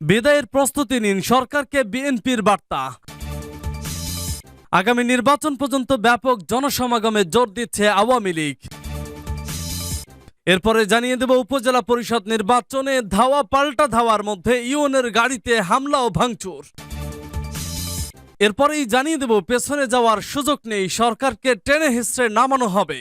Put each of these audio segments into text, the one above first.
বিদায়ের প্রস্তুতি নিন সরকারকে বিএনপির বার্তা। আগামী নির্বাচন পর্যন্ত ব্যাপক জনসমাগমে জোর দিচ্ছে আওয়ামী লীগ। এরপরে জানিয়ে দেব উপজেলা পরিষদ নির্বাচনে ধাওয়া পাল্টা ধাওয়ার মধ্যে ইউনের গাড়িতে হামলা ও ভাঙচুর। এরপরেই জানিয়ে দেব পেছনে যাওয়ার সুযোগ নেই, সরকারকে টেনে হিস্ট্রে নামানো হবে।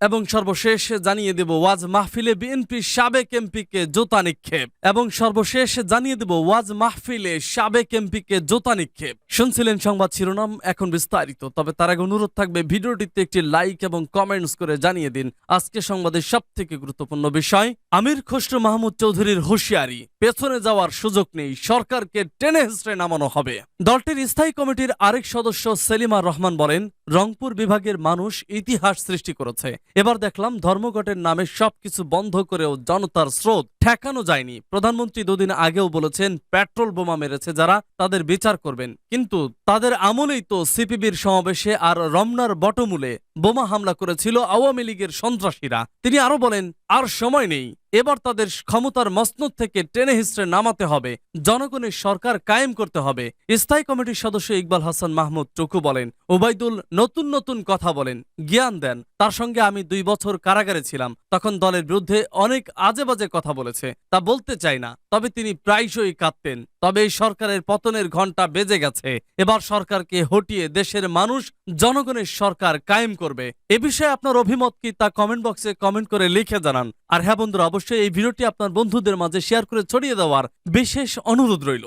এবং সর্বশেষ জানিয়ে দেব, ওয়াজ মাহফিলে বিএনপির সাবেক এমপিকে জোতা নিক্ষেপ। এবং সর্বশেষ জানিয়ে দেব, ওয়াজ মাহফিলে সাবেক এমপিকে জোতা নিক্ষেপ। শুনছিলেন সংবাদ শিরোনাম, এখন বিস্তারিত। তবে তার আগে অনুরোধ থাকবে, ভিডিওটিতে একটি লাইক এবং কমেন্টস করে জানিয়ে দিন। আজকে সংবাদের সব থেকে গুরুত্বপূর্ণ বিষয়, আমির খসরু মাহমুদ চৌধুরীর হুঁশিয়ারি। পেছনে যাওয়ার সুযোগ নেই, সরকারকে টেনে হিস্ট্রে নামানো হবে। দলটির স্থায়ী কমিটির আরেক সদস্য সেলিমা রহমান বলেন রংপুর বিভাগের মানুষ ইতিহাস সৃষ্টি করেছে। এবার দেখলাম ধর্মঘটের নামে সবকিছু বন্ধ করেও জনতার স্রোত ঠেকানো যায়নি। প্রধানমন্ত্রী দুদিন আগেও বলেছেন, পেট্রোল বোমা মেরেছে যারা, তাদের বিচার করবেন। কিন্তু তাদের আমলেই তো সিপিবির সমাবেশে আর রমনার বটমূলে বোমা হামলা করেছিল আওয়ামী লীগের সন্ত্রাসীরা। তিনি আরও বলেন আর সময় নেই। এবার তাদের ক্ষমতার মসনদ থেকে টেনে হিস্ট্রে নামাতে হবে। জনগণের সরকার কায়েম করতে হবে। স্থায়ী কমিটির সদস্য ইকবাল হাসান মাহমুদ টুকু বলেন, ওবায়দুল নতুন নতুন কথা বলেন, জ্ঞান দেন। তার সঙ্গে আমি দুই বছর কারাগারে ছিলাম। তখন দলের বিরুদ্ধে অনেক আজে বাজে কথা বলেছে। তা বলতে চাই না, তবে তিনি প্রায়শই কাঁদতেন। তবে এই সরকারের পতনের ঘণ্টা বেজে গেছে। এবার সরকারকে হটিয়ে দেশের মানুষ জনগণের সরকার কায়েম করবে। এ বিষয়ে আপনার অভিমত কি তা কমেন্ট বক্সে কমেন্ট করে লিখে জানান। আর হ্যাঁ বন্ধুরা, অবশ্যই এই ভিডিওটি আপনার বন্ধুদের মাঝে শেয়ার করে ছড়িয়ে দেওয়ার বিশেষ অনুরোধ রইল।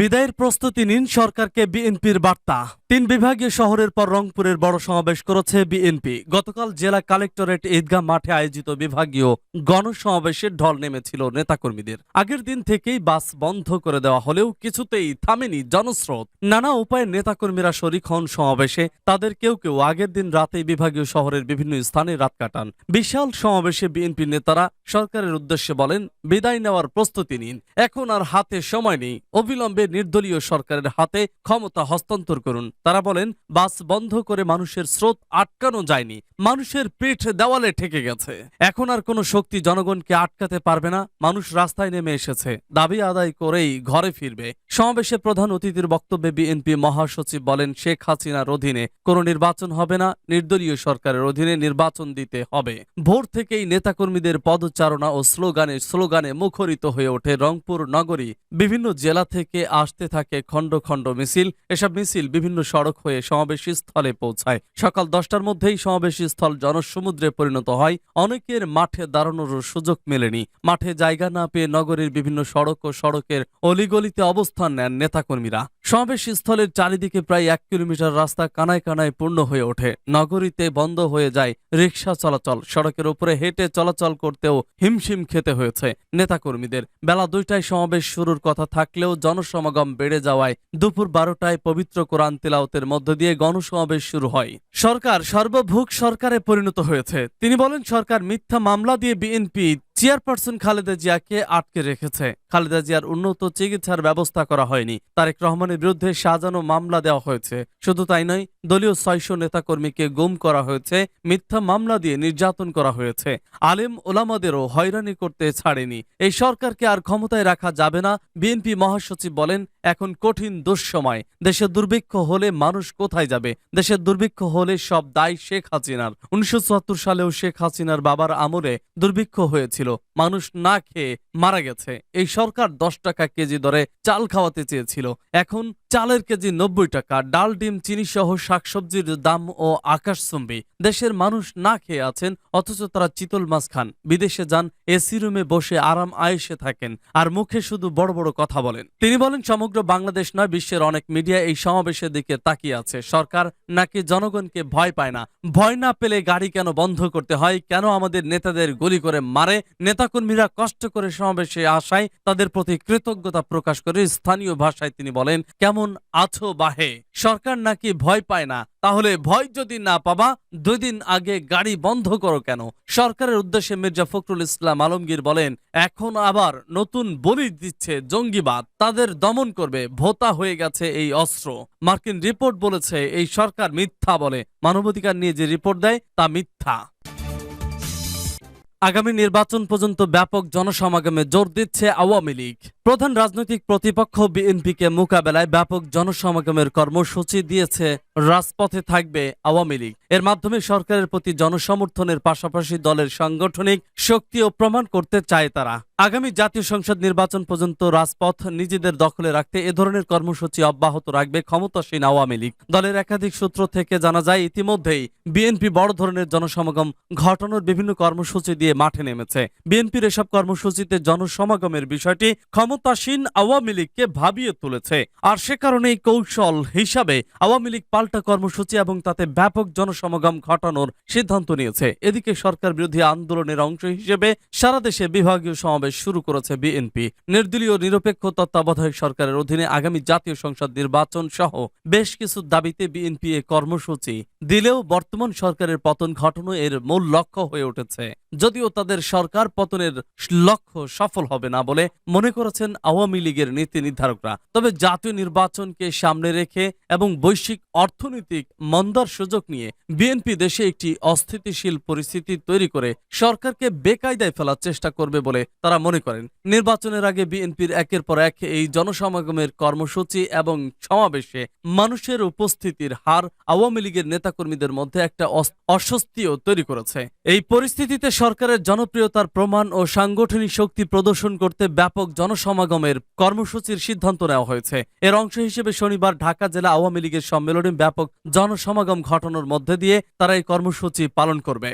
বিদায়ের প্রস্তুতি নিন সরকারকে বিএনপির বার্তা। তিন বিভাগীয় শহরের পর রংপুরের বড় সমাবেশ করেছে বিএনপি। গতকাল জেলা কালেক্টরেট ঈদগাহ মাঠে আয়োজিত বিভাগীয় গণসমাবেশের ঢল নেমেছিল নেতাকর্মীদের। আগের দিন থেকেই বাস বন্ধ করে দেওয়া হলেও কিছুতেই থামেনি জনস্রোত। নানা উপায়ে নেতাকর্মীরা শরিক হন সমাবেশে। তাদের কেউ কেউ আগের দিন রাতে বিভাগীয় শহরের বিভিন্ন স্থানে রাত কাটান। বিশাল সমাবেশে বিএনপি নেতারা সরকারের উদ্দেশ্যে বলেন, বিদায় নেওয়ার প্রস্তুতি নিন। এখন আর হাতে সময় নেই। অবিলম্বে নির্দলীয় সরকারের হাতে ক্ষমতা হস্তান্তর করুন। তারা বলেন, বাস বন্ধ করে মানুষের স্রোত আটকানো যায়নি। মানুষের পিঠ দেওয়ালে ঠেকে গেছে। এখন আর কোনো শক্তি জনগণকে আটকাতে পারবে না। মানুষ রাস্তায় নেমে এসেছে। দাবি আদায় করেই ঘরে ফিরবে। সমাবেশে প্রধান অতিথির বক্তব্যে বিএনপি মহাসচিব বলেন, শেখ হাসিনার অধীনে কোনো নির্বাচন হবে না। নির্দলীয় সরকারের অধীনে নির্বাচন দিতে হবে। ভোর থেকেই নেতাকর্মীদের পদচারণা ও স্লোগানে স্লোগানে মুখরিত হয়ে ওঠে রংপুর নগরী। বিভিন্ন জেলা থেকে আসতে থাকে খণ্ড খণ্ড মিছিল। এসব মিছিল বিভিন্ন সড়ক হয়ে সমাবেশী স্থলে পৌঁছায়। সকাল দশটার মধ্যেই সমাবেশী স্থল জনসমুদ্রে পরিণত হয়। অনেকের মাঠে দাঁড়ানোর সুযোগ মেলেনি। মাঠে জায়গা না পেয়ে নগরের বিভিন্ন সড়ক ও সড়কের অলিগলিতে অবস্থান নেন নেতাকর্মীরা। সমাবেশ স্থলের চারিদিকে প্রায় এক কিলোমিটার রাস্তা কানায় কানায় পূর্ণ হয়ে ওঠে। নগরীতে বন্ধ হয়ে যায় রিক্সা চলাচল। সড়কের উপরে হেঁটে চলাচল করতেও হিমশিম খেতে হয়েছে নেতাকর্মীদের। বেলা দুইটায় সমাবেশ শুরুর কথা থাকলেও জনসমাগম বেড়ে যাওয়ায় দুপুর বারোটায় পবিত্র কোরআন তিলাওতের মধ্য দিয়ে গণসমাবেশ শুরু হয়। সরকার সর্বভুক সরকারে পরিণত হয়েছে। তিনি বলেন, সরকার মিথ্যা মামলা দিয়ে বিএনপি চেয়ারপারসন খালেদা জিয়াকে আটকে রেখেছে। খালেদা জিয়ার উন্নত চিকিৎসার ব্যবস্থা করা হয়নি। তারেক রহমানের বিরুদ্ধে সাজানো মামলা দেওয়া হয়েছে। শুধু তাই নয়, দলীয় ছয়শো নেতাকর্মীকে গুম করা হয়েছে, মিথ্যা মামলা দিয়ে নির্যাতন করা হয়েছে। আলেম ওলামাদেরও হয়রানি করতে ছাড়েনি। এই সরকারকে আর ক্ষমতায় রাখা যাবে না, বিএনপি মহাসচিব বলেন, এখন কঠিন দুঃসময়। দেশের দুর্ভিক্ষ হলে মানুষ কোথায় যাবে? দেশের দুর্ভিক্ষ হলে সব দায় শেখ হাসিনার। উনিশশো সত্তর সালেও শেখ হাসিনার বাবার আমলে দুর্ভিক্ষ হয়েছিল। মানুষ না খেয়ে মারা গেছে। এই সরকার দশ টাকা কেজি দরে চাল খাওয়াতে চেয়েছিল। এখন চালের কেজি নব্বই টাকা, ডাল, ডিম চিনি সহ শাকসবজির দাম ও আকাশচুম্বী। দেশের মানুষ না খেয়ে আছেন, অথচ তারা চিতল মাছ খান। বিদেশে যান, এসি রুমে বসে আরাম আয়েসে থাকেন আর মুখে শুধু বড় বড় কথা বলেন। তিনি বলেন, সমগ্র বাংলাদেশ নয়, বিশ্বের অনেক মিডিয়া এই সমাবেশের দিকে তাকিয়ে আছে। সরকার নাকি জনগণকে ভয় পায় না? ভয় না পেলে গাড়ি কেন বন্ধ করতে হয়? কেন আমাদের নেতাদের গুলি করে মারে? নেতাকর্মীরা কষ্ট করে সমাবেশে আসায় তাদের প্রতি কৃতজ্ঞতা প্রকাশ করে স্থানীয় ভাষায় তিনি বলেন, কেমন আছো বাহে? সরকার নাকি ভয় পায় না? তাহলে ভয় যদি না পাবা, দুই দিন আগে গাড়ি বন্ধ করো কেন? সরকারের উদ্দেশ্যে মির্জা ফখরুল ইসলাম আলমগীর বলেন, এখন আবার নতুন বলি দিচ্ছে জঙ্গিবাদ। তাদের দমন করবে, ভোতা হয়ে গেছে এই অস্ত্র। মার্কিন রিপোর্ট বলেছে, এই সরকার মিথ্যা বলে। মানবাধিকার নিয়ে যে রিপোর্ট দেয়, তা মিথ্যা। আগামী নির্বাচন পর্যন্ত ব্যাপক জনসমাগমে জোর দিচ্ছে আওয়ামী লীগ। প্রধান রাজনৈতিক প্রতিপক্ষ বিএনপিকে মোকাবেলায় ব্যাপক জনসমাগমের কর্মসূচি দিয়েছে, রাজপথে থাকবে আওয়ামী লীগ। এর মাধ্যমে সরকারের প্রতি জনসমর্থনের পাশাপাশি দলের সাংগঠনিক শক্তিও প্রমাণ করতে চায় তারা। আগামী জাতীয় সংসদ নির্বাচন পর্যন্ত রাজপথ নিজেদের দখলে রাখতে এ ধরনের কর্মসূচি অব্যাহত রাখবে ক্ষমতাসীন আওয়ামী লীগ। দলের একাধিক সূত্র থেকে জানা যায়, ইতিমধ্যেই বিএনপি বড় ধরনের জনসমাগম ঘটানোর বিভিন্ন কর্মসূচি দিয়ে মাঠে নেমেছে। বিএনপির এসব কর্মসূচিতে জনসমাগমের বিষয়টি ক্ষমতাসীন আওয়ামী লীগকে ভাবিয়ে তুলেছে। আর সে কারণেই কৌশল হিসাবে আওয়ামী লীগ পাল্টা কর্মসূচি এবং তাতে ব্যাপক জনসমাগম ঘটানোর সিদ্ধান্ত নিয়েছে। এদিকে সরকার বিরোধী আন্দোলনের অংশ হিসেবে সারা দেশে বিভাগীয় সমাবেশ শুরু করেছে বিএনপি। নির্দলীয় নিরপেক্ষ তত্ত্বাবধায়ক সরকারের অধীনে আগামী জাতীয় সংসদ নির্বাচন সহ বেশ কিছু দাবিতে বিএনপি এ কর্মসূচি দিলেও বর্তমান সরকারের পতন ঘটানো এর মূল লক্ষ্য হয়ে উঠেছে। যদিও তাদের সরকার পতনের লক্ষ্য সফল হবে না বলে মনে করেছেন আওয়ামী লীগের নীতি নির্ধারকরা। তবে জাতীয় নির্বাচনকে সামনে রেখে এবং বৈশ্বিক অর্থনৈতিক মন্দার সুযোগ নিয়ে বিএনপি দেশে একটি অস্থিতিশীল পরিস্থিতি তৈরি করে সরকারকে বেকায়দায় ফেলার চেষ্টা করবে বলে তারা মনে করেন। নির্বাচনের আগে বিএনপির একের পর এক এই জনসমাগমের কর্মসূচি এবং সমাবেশে মানুষের উপস্থিতির হার আওয়ামী লীগের নেতাকর্মীদের মধ্যে একটা অস্বস্তিও তৈরি করেছে। এই পরিস্থিতিতে সরকারের জনপ্রিয়তার প্রমাণ ও সাংগঠনিক শক্তি প্রদর্শন করতে ব্যাপক জনসমাগমের কর্মসূচির সিদ্ধান্ত নেওয়া হয়েছে। এর অংশ হিসেবে শনিবার ঢাকা জেলা আওয়ামী লীগের সম্মেলনে ব্যাপক জনসমাগম ঘটানোর মধ্যে দিয়ে তারা এই কর্মসূচি পালন করবে।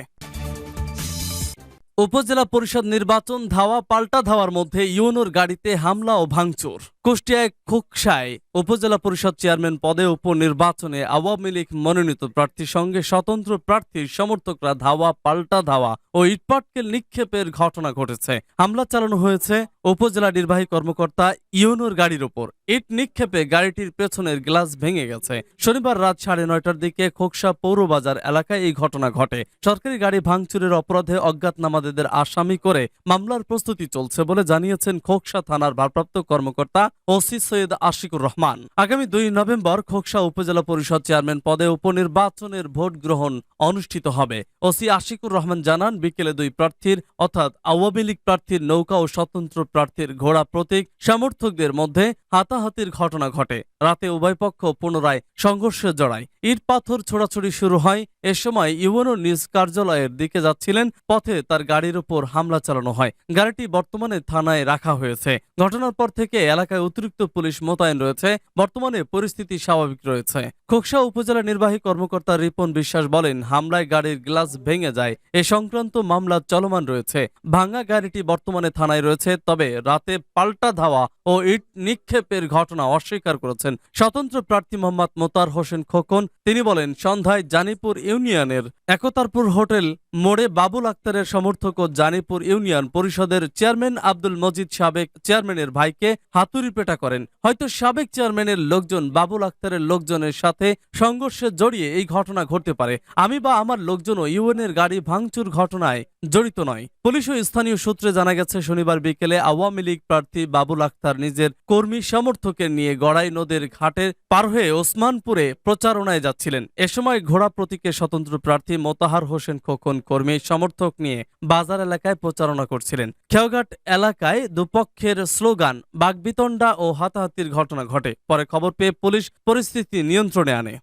উপজেলা পরিষদ নির্বাচন ধাওয়া পাল্টা ধাওয়ার মধ্যে ইউনোর গাড়িতে হামলা ও ভাঙচুর। কুষ্টিয়ায় খুকসায় উপজেলা পরিষদ চেয়ারম্যান পদে উপনির্বাচনে আওয়ামী লীগ মনোনীত প্রার্থীর সঙ্গে স্বতন্ত্র প্রার্থীর সমর্থকরা ধাওয়া, পাল্টা ধাওয়া ও ইটপাটকেল নিক্ষেপের ঘটনা ঘটেছে। হামলা চালানো হয়েছে উপজেলা নির্বাহী কর্মকর্তা ইউনোর গাড়ির ওপর। ইট নিক্ষেপে গাড়িটির পেছনের গ্লাস ভেঙে গেছে। শনিবার রাত সাড়ে নয়টার দিকে খোকসা পৌরবাজার এলাকায় এই ঘটনা ঘটে। সরকারি গাড়ি ভাঙচুরের অপরাধে অজ্ঞাতনামাদের আসামি করে মামলার প্রস্তুতি চলছে বলে জানিয়েছেন খোকসা থানার ভারপ্রাপ্ত কর্মকর্তা ওসি সৈয়দ আশিকুর রহমান। আগামী দুই নভেম্বর খোকসা উপজেলা পরিষদ চেয়ারম্যান পদে উপনির্বাচনের ভোট গ্রহণ অনুষ্ঠিত হবে। ওসি আশিকুর রহমান জানান, বিকেলে দুই প্রার্থীর, অর্থাৎ আওয়ামী লীগ প্রার্থীর নৌকা ও স্বতন্ত্র প্রার্থীর ঘোড়া প্রতীক সমর্থকদের মধ্যে হাতাহাতির ঘটনা ঘটে। রাতে উভয় পক্ষ পুনরায় সংঘর্ষে জড়ায়। ইট পাথর ছোড়াছুড়ি শুরু হয়। এ সময় ইউএনও নিজ কার্যালয়ের দিকে যাচ্ছিলেন। পথে তার গাড়ির উপর হামলা চালানো হয়। গাড়িটি বর্তমানে থানায় রাখা হয়েছে। ঘটনার পর থেকে এলাকায় অতিরিক্ত পুলিশ মোতায়েন রয়েছে। বর্তমানে পরিস্থিতি স্বাভাবিক রয়েছে। খোকসা উপজেলা নির্বাহী কর্মকর্তা রিপন বিশ্বাস বলেন, হামলায় গাড়ির গ্লাস ভেঙে যায়। এ সংক্রান্ত মামলা চলমান রয়েছে। ভাঙা গাড়িটি বর্তমানে থানায় রয়েছে, তবে রাতে পাল্টা ধাওয়া ও ইট নিক্ষেপের ঘটনা অস্বীকার করেছেন স্বতন্ত্র প্রার্থী মোহাম্মদ মোতার হোসেন খোকন। তিনি বলেন, সন্ধ্যায় জানিপুর ইউনিয়নের একতারপুর হোটেল মোড়ে বাবুল আক্তারের সমর্থক ও জানিপুর ইউনিয়ন পরিষদের চেয়ারম্যান আব্দুল মজিদ সাবেক চেয়ারম্যানের ভাইকে হাতুড়ি পেটা করেন। হয়তো সাবেক চেয়ারম্যানের লোকজন, বাবুল আক্তারের লোকজনের সাথে সংঘর্ষে জড়িয়ে এই ঘটনা ঘটতে পারে। আমি বা আমার লোকজনও ইউএনের গাড়ি ভাঙচুর ঘটনায় জড়িত নয়। পুলিশ ও স্থানীয় সূত্রে জানা গেছে, শনিবার বিকেলে আওয়ামী লীগ প্রার্থী বাবুল আক্তার নিজের কর্মী সমর্থকের নিয়ে গড়াই নদের ঘাটে পার হয়ে ওসমানপুরে প্রচারণায় যাচ্ছিলেন। এ সময় ঘোড়া প্রতীকের স্বতন্ত্র প্রার্থী মোতাহার হোসেন খোকন কর্মী সমর্থক নিয়ে বাজার এলাকায় প্রচারণা করছিলেন। খেয়াঘাট এলাকায় দুপক্ষের স্লোগান, বাগবিতণ্ডা ও হাতাহাতির ঘটনা ঘটে। পরে খবর পেয়ে পুলিশ পরিস্থিতি নিয়ন্ত্রণে আনে।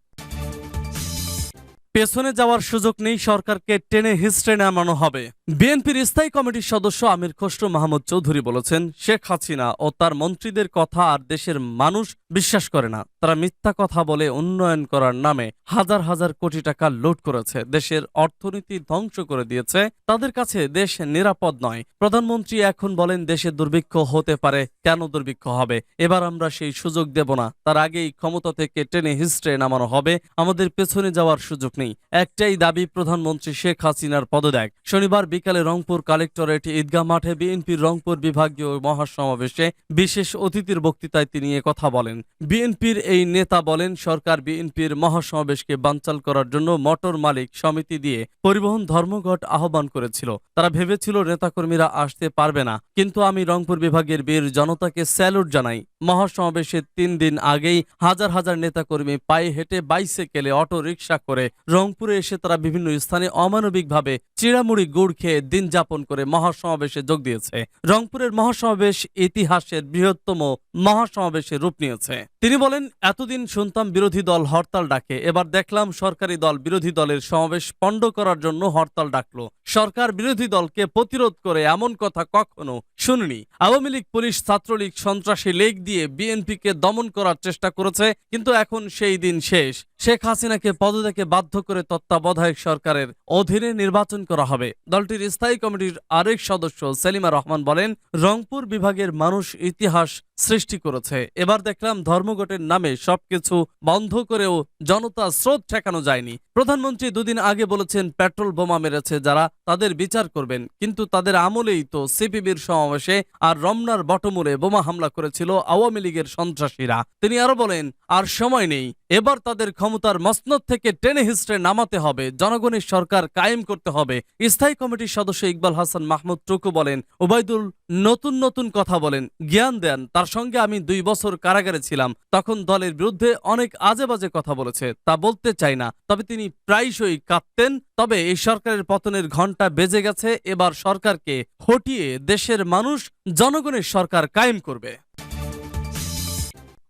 পেছনে যাওয়ার সুযোগ নেই, সরকারকে টেনে হিস্ট্রে নামানো হবে। বিএনপির স্থায়ী কমিটির সদস্য আমির খসরু মাহমুদ চৌধুরী বলেছেন, শেখ হাসিনা ও তার মন্ত্রীদের কথা আর দেশের মানুষ বিশ্বাস করে না। তারা মিথ্যা কথা বলে উন্নয়ন করার নামে হাজার হাজার কোটি টাকা লুট করেছে। দেশের অর্থনীতি ধ্বংস করে দিয়েছে। তাদের কাছে দেশ নিরাপদ নয়। প্রধানমন্ত্রী এখন বলেন, দেশে দুর্ভিক্ষ হতে পারে। কেন দুর্ভিক্ষ হবে? এবার আমরা সেই সুযোগ দেব না। তার আগেই ক্ষমতা থেকে টেনে হিস্ট্রে নামানো হবে। আমাদের পেছনে যাওয়ার সুযোগ নেই। একটাই দাবি প্রধানমন্ত্রী শেখ হাসিনার পদত্যাগ। শনিবার বিকালে রংপুর কালেক্টরেট ঈদগাহ মাঠে বিএনপির রংপুর বিভাগীয় মহাসমাবেশে বিশেষ অতিথির বক্তৃতায় তিনি কথা বলেন। বিএনপির এই নেতা বলেন, সরকার বিএনপির মহাসমাবেশকে বানচাল করার জন্য মোটর মালিক সমিতি দিয়ে পরিবহন ধর্মঘট আহ্বান করেছিল। তারা ভেবেছিল নেতাকর্মীরা আসতে পারবে না। কিন্তু আমি রংপুর বিভাগের বীর জনতাকে স্যালুট জানাই। মহাসমাবেশের তিন দিন আগেই হাজার হাজার নেতাকর্মী পায়ে হেঁটে বাইসাইকেলে অটো রিক্সা করে রংপুরে এসে তারা বিভিন্ন স্থানে অমানবিকভাবে চিড়ামুড়ি গুড় খেয়ে দিন যাপন করে মহাসমাবেশে যোগ দিয়েছে। রংপুরের মহাসমাবেশ ইতিহাসের বৃহত্তম মহাসমাবেশে রূপ নিয়েছে। তিনি বলেন, এতদিন শুনতাম বিরোধী দল হরতাল ডাকে, এবার দেখলাম সরকারি দল বিরোধী দলের সমাবেশ পণ্ড করার জন্য হরতাল ডাকলো। সরকার বিরোধী দলকে প্রতিরোধ করে এমন কথা কখনো শুনিনি। আওয়ামী লীগ, পুলিশ, ছাত্রলীগ, সন্ত্রাসী লেগ দিয়ে বিএনপিকে দমন করার চেষ্টা করেছে, কিন্তু এখন সেই দিন শেষ। শেখ হাসিনাকে পদত্যাগে বাধ্য করে তত্ত্বাবধায়ক সরকারের অধীনে নির্বাচন করা হবে। দলটির স্থায়ী কমিটির আরেক সদস্য সেলিমা রহমান বলেন, রংপুর বিভাগের মানুষ ইতিহাস সৃষ্টি করেছে। এবার দেখলাম ধর্মঘটের নামে সবকিছু বন্ধ করেও জনতা স্রোত ঠেকানো যায়নি। প্রধানমন্ত্রী দুদিন আগে বলেছেন পেট্রোল বোমা মেরেছে যারা, তাদের বিচার করবেন। কিন্তু তাদের আমলেই তো সিপিবির সমাবেশে আর রমনার বটমূলে বোমা হামলা করেছিল আওয়ামী লীগের সন্ত্রাসীরা। তিনি আরও বলেন, আর সময় নেই। এবার তাদের ক্ষমতার মসনদ থেকে টেনে হিস্ট্রে নামাতে হবে। জনগণের সরকার কায়েম করতে হবে। স্থায়ী কমিটির সদস্য ইকবাল হাসান মাহমুদ টুকু বলেন, ওবায়দুল নতুন নতুন কথা বলেন, জ্ঞান দেন, তার সঙ্গে আমি দুই বছর কারাগারে ছিলাম। তখন দলের বিরুদ্ধে অনেক আজে বাজে কথা বলেছে, তা বলতে চাই না। তবে তিনি প্রায়শই কাঁদতেন। তবে এই সরকারের পতনের ঘণ্টা বেজে গেছে। এবার সরকারকে হটিয়ে দেশের মানুষ জনগণের সরকার কায়েম করবে।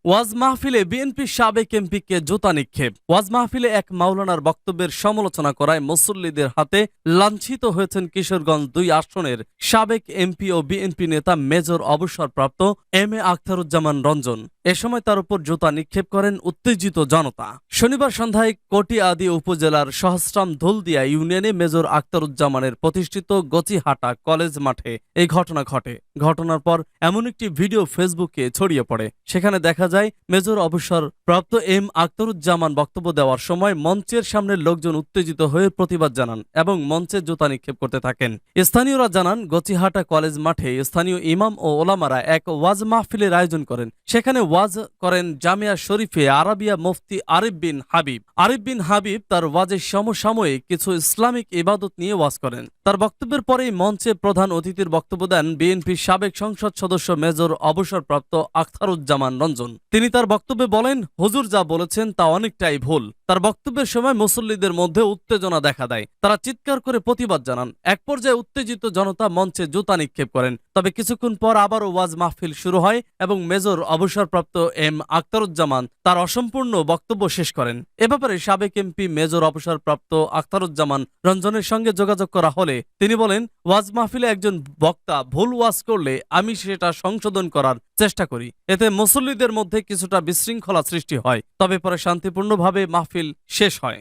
ওয়াজ মাহফিলে বিএনপির সাবেক এমপিকে জুতা নিক্ষেপ। ওয়াজ মাহফিলে এক মাওলানার বক্তব্যের সমালোচনা করায় মুসল্লিদের হাতে লাঞ্ছিত হয়েছেন কিশোরগঞ্জ দুই আসনের সাবেক এমপি ও বিএনপি নেতা মেজর অবসরপ্রাপ্ত এম এ আখতারুজ্জামান রঞ্জন। এ সময় তার উপর জুতা নিক্ষেপ করেন উত্তেজিত জনতা। শনিবার সন্ধ্যায় কটিয়াদি উপজেলার সহস্রাম ধুলদিয়া ইউনিয়নে মেজর আখতারুজ্জামানের প্রতিষ্ঠিত গচিহাটা কলেজ মাঠে এই ঘটনা ঘটে। ঘটনার পর এমন একটি ভিডিও ফেসবুকে ছড়িয়ে পড়ে। সেখানে দেখা যায় মেজর অবসর প্রাপ্ত এম আখতারুজ্জামান বক্তব্য দেওয়ার সময় মঞ্চের সামনে লোকজন উত্তেজিত হয়ে প্রতিবাদ জানান এবং মঞ্চে জুতা নিক্ষেপ করতে থাকেন। স্থানীয়রা জানান, গচিহাটা কলেজ মাঠে স্থানীয় ইমাম ও ওলামারা এক ওয়াজ মাহফিলের আয়োজন করেন। সেখানে ওয়াজ করেন জামিয়া শরীফে আরাবিয়া মুফতি আরিফ বিন হাবিব। আরিফ বিন হাবিব তার ওয়াজের সমসাময়িক কিছু ইসলামিক ইবাদত নিয়ে ওয়াজ করেন। তার বক্তব্যের পরেই মঞ্চে প্রধান অতিথির বক্তব্য দেন বিএনপির সাবেক সংসদ সদস্য মেজর অবসরপ্রাপ্ত আখতারুজ্জামান রঞ্জন। তিনি তার বক্তব্যে বলেন, হুজুর যা বলেছেন তা অনেকটাই ভুল। তার বক্তব্যের সময় মুসল্লিদের মধ্যে উত্তেজনা দেখা দেয়। তারা চিৎকার করে প্রতিবাদ জানান। এক পর্যায়ে উত্তেজিত জনতা মঞ্চে জুতা নিক্ষেপ করেন। তবে কিছুক্ষণ পর আবারও ওয়াজ মাহফিল শুরু হয় এবং মেজর অবসরপ্রাপ্ত এম আখতারুজ্জামান তার অসম্পূর্ণ বক্তব্য শেষ করেন। এ ব্যাপারে সাবেক এমপি মেজর অবসরপ্রাপ্ত আখতারুজ্জামান রঞ্জনের সঙ্গে যোগাযোগ করা হলে তিনি বলেন, ওয়াজ মাহফিলে একজন বক্তা ভুল ওয়াজ করলে আমি সেটা সংশোধন করার চেষ্টা করি। এতে মুসল্লিদের মধ্যে কিছুটা বিশৃঙ্খলা সৃষ্টি হয়, তবে পরে শান্তিপূর্ণভাবে মাহফিল শেষ হয়।